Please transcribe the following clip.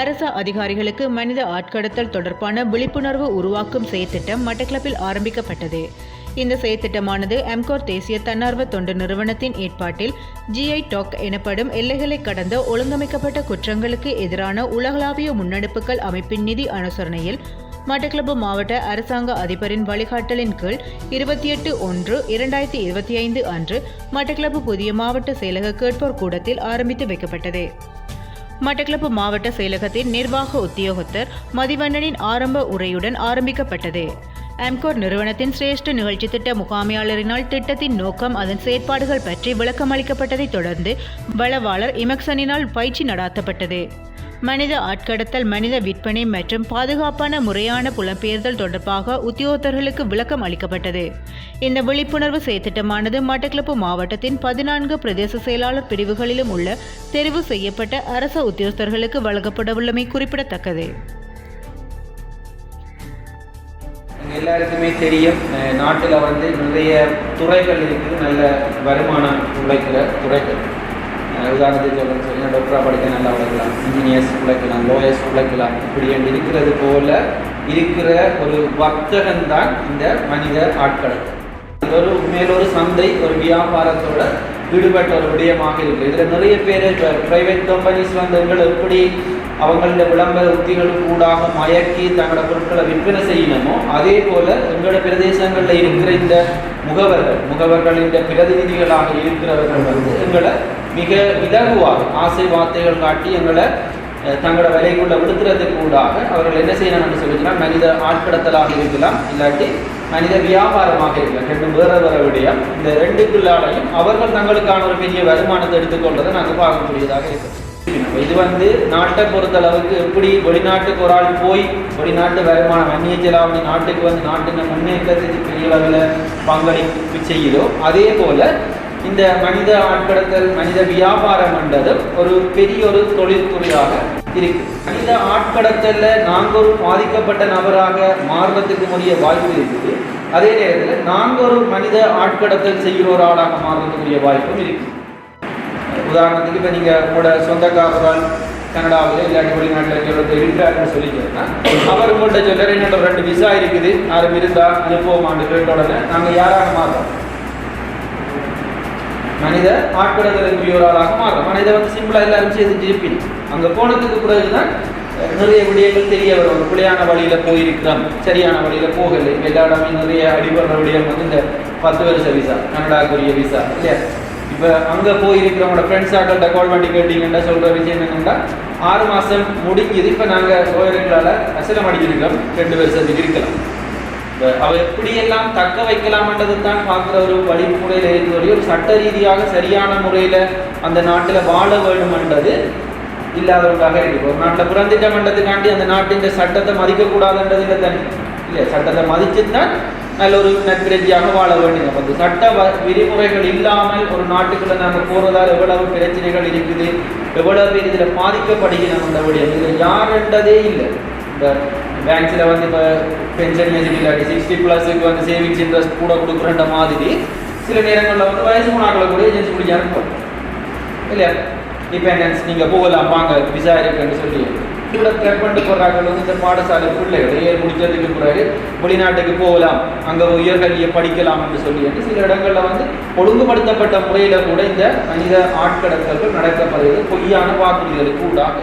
அரச அதிகாரிகளுக்கு மனித ஆட்கடத்தல் தொடர்பான விழிப்புணர்வு உருவாக்கும் செயற்திட்டம் மட்டக்களப்பில் ஆரம்பிக்கப்பட்டது. இந்த செயற்திட்டமானது எம்கோர் தேசிய தன்னார்வ தொண்டு நிறுவனத்தின் ஏற்பாட்டில் ஜிஐ டாக் எனப்படும் எல்லைகளை கடந்த ஒழுங்கமைக்கப்பட்ட குற்றங்களுக்கு எதிரான உலகளாவிய முன்னெடுப்புகள் அமைப்பின் நிதி அனுசரணையில் மட்டக்களப்பு மாவட்ட அரசாங்க அதிபரின் வழிகாட்டலின் கீழ் இருபத்தி எட்டு ஒன்று இரண்டாயிரத்தி இருபத்தி ஐந்து அன்று மட்டக்களப்பு புதிய மாவட்ட செயலக கேட்போர் கூடத்தில் ஆரம்பித்து வைக்கப்பட்டது. மட்டக்களப்பு மாவட்ட செயலகத்தின் நிர்வாக உத்தியோகத்தர் மதிவண்ணனின் ஆரம்ப உரையுடன் ஆரம்பிக்கப்பட்டது. ஆம்கோர் நிறுவனத்தின் சிரேஷ்ட நிகழ்ச்சி திட்ட முகாமையாளரினால் திட்டத்தின் நோக்கம் அதன் செயற்பாடுகள் பற்றி விளக்கமளிக்கப்பட்டதைத் தொடர்ந்து வளவாளர் இமக்சனினால் பயிற்சி நடாத்தப்பட்டது. மனித ஆட்கடத்தல் மனித விற்பனை மற்றும் பாதுகாப்பான முறையான புலம்பெயர்தல் தொடர்பாக உத்தியோகத்தர்களுக்கு விளக்கம் அளிக்கப்பட்டது. இந்த விழிப்புணர்வு செயற்திட்டமானது மட்டக்களப்பு மாவட்டத்தின் பதினான்கு பிரதேச செயலாளர் பிரிவுகளிலும் உள்ள தெரிவு செய்யப்பட்ட அரச உத்தியோகத்தர்களுக்கு வழங்கப்படவுள்ளமை குறிப்பிடத்தக்கது. எல்லாருக்குமே தெரியும் நாட்டில் வந்து நிறைய துறைகள் இருக்குது நல்ல வருமானம் உழைக்கிற துறைகள். உதாரணத்துக்கு சொல்ல சொன்னா டாக்டராக படிக்க நல்லா உழைக்கலாம் இன்ஜினியர்ஸ் உழைக்கலாம் லோயர்ஸ் உழைக்கலாம். இப்படி என்று இருக்கிறது போல இருக்கிற ஒரு வர்த்தகம் தான் இந்த மனித ஆட்கள். இது ஒரு மேலொரு சந்தை ஒரு வியாபாரத்தோட ஈடுபட்ட ஒரு விடயமாக இருக்குது இதில் நிறைய பேர் இப்போ ப்ரைவேட் கம்பெனிஸ் வந்தவர்கள் எப்படி அவங்களோட விளம்பர உத்திகளுக்கு கூடாக மயக்கி தங்களோட பொருட்களை விற்பனை செய்யணுமோ அதே போல எங்களோட பிரதேசங்களில் இருக்கிற இந்த முகவர்கள் முகவர்களின் பிரதிநிதிகளாக இருக்கிறவர்கள் வந்து எங்களை மிக இலகுவாக ஆசை வார்த்தைகள் காட்டி எங்களை தங்களோட விலைக்குள்ள விடுத்துறதுக்கு கூடாக அவர்கள் என்ன செய்யணும்னு சொல்லிச்சுன்னா மனித ஆட்கடத்தலாக இருக்கலாம் இல்லாட்டி மனித வியாபாரமாக இருக்கலாம். ரெண்டும் வேற வேற விடயம் இந்த ரெண்டுக்குள்ளாலையும் அவர்கள் தங்களுக்கான ஒரு பெரிய வருமானத்தை எடுத்துக்கொள்வதை நாங்கள் பார்க்கக்கூடியதாக இருக்கிறோம். இது வந்து நாட்டை பொறுத்தளவுக்கு எப்படி வெளிநாட்டுக்கு ஒரு ஆள் போய் வெளிநாட்டு வருமானம் அந்நிய செலாவணி நாட்டுக்கு வந்து நாட்டின் முன்னேற்றத்துக்கு பெரிய அளவில் பங்களிப்பு செய்யுதோ அதே போல இந்த மனித ஆட்கடத்தல் மனித வியாபாரம் என்றதும் ஒரு பெரிய ஒரு தொழில்துறையாக இருக்கு. மனித ஆட்கடத்தல்ல நாங்கள் ஒரு பாதிக்கப்பட்ட நபராக மாறுறதுக்கு முடிய வாய்ப்பு இருக்குது. அதே நேரத்தில் நாங்கள் ஒரு மனித ஆட்கடத்தல் செய்கிற ஒரு ஆளாக மாறுறதுக்குரிய வாய்ப்பும் இருக்குது உதாரணத்துக்கு இப்போ நீங்கள் உங்களோட சொந்தக்காரரால் கனடாவில் இல்லாட்டி வெளிநாட்டில் இருக்கிறது இருக்கிறாருன்னு சொல்லிக்கிறேன்னா அவர் உங்கள்கிட்ட சொல்லுற என்னோட ரெண்டு விசா இருக்குது. யாரும் இருந்தா அனுப்புவோமான்னு கேட்ட உடனே நாங்கள் யாராக மாறுறோம்? மனித ஆட்கடத்தலுக்குரிய ஒரு ஆளாக மாறுறோம். ஆனால் இதை வந்து சிம்பிளாக எல்லாரும் செய்து இருப்பீங்க அங்கே போனதுக்கு பிறகுதான் அஹ், நிறைய விடயங்கள் தெரிய வரும். பிள்ளையான வழியில் போயிருக்கிறோம் சரியான வழியில் போகலை. எல்லா இடமும் நிறைய அடிபடுற விடயம் வந்து இந்த பத்து வருஷ விசா கனடாக்குரிய விசா இல்லையா? இப்போ அங்கே போயிருக்கிறவங்களோட ஃப்ரெண்ட்ஸ் ஆக்கள்கிட்ட கால் பண்ணி கேட்டீங்கன்னா சொல்கிற விஷயம் என்னென்னா ஆறு மாதம் முடிஞ்சது இப்போ நாங்கள் சோழர்களால் அசலம் அடிச்சிருக்கோம் ரெண்டு வருஷத்துக்கு இருக்கலாம். இப்போ அவ எப்படியெல்லாம் தக்க வைக்கலாம்ன்றது தான் பார்க்குற ஒரு வழிமுறையில் இருக்கிற ஒரு சட்ட ரீதியாக சரியான முறையில் அந்த நாட்டில் வாழ வேண்டுமென்றது இல்லாதவர்களாக இருக்கு. ஒரு நாட்டில் புறந்திட்டமன்றத்துக்காண்டி அந்த நாட்டின் சட்டத்தை மதிக்கக்கூடாதுன்றது இல்லை தனி. இல்லை சட்டத்தை மதிச்சு தான் நல்ல ஒரு நட்பிரஜியாக வாழ வேண்டும் நமக்கு சட்ட விதிமுறைகள் இல்லாமல் ஒரு நாட்டுக்குள்ள நாங்கள் போறதால் எவ்வளவு பிரச்சனைகள் இருக்குது எவ்வளவு பேர் இதில் பாதிக்கப்படுகிறோம் அந்த விடயம். இதில் யாருன்றதே இல்லை. இந்த பேங்க்ஸில் வந்து இப்போ பென்ஷன் ஏஜ் இல்லாட்டி சிக்ஸ்டி ப்ளஸுக்கு வந்து சேவிங்ஸ் இன்ட்ரெஸ்ட் கூட கொடுக்குறன்ற மாதிரி சில நேரங்களில் வந்து வயசு போனாக்களை கூட ஏஜென்சி பிடிச்சி அனுப்புவோம் இல்லையா? டிபெண்டன்ஸ் நீங்கள் போகலாம் வாங்க விசா இருக்குன்னு சொல்லி. கூட கற்பண்டு போடுறாங்க வந்து இந்த பாடசாலை பிள்ளைகள் ஏர் முடிச்சதுக்கு பிறகு வெளிநாட்டுக்கு போகலாம். அங்கே உயர்கல்வியை படிக்கலாம் என்று சொல்லி வந்து சில இடங்களில் வந்து ஒழுங்குபடுத்தப்பட்ட முறையில் கூட இந்த மனித ஆட்கடத்தல்கள் நடக்கப்படுகிறது. பொய்யான வாக்குறுதிகளுக்கு ஊடாக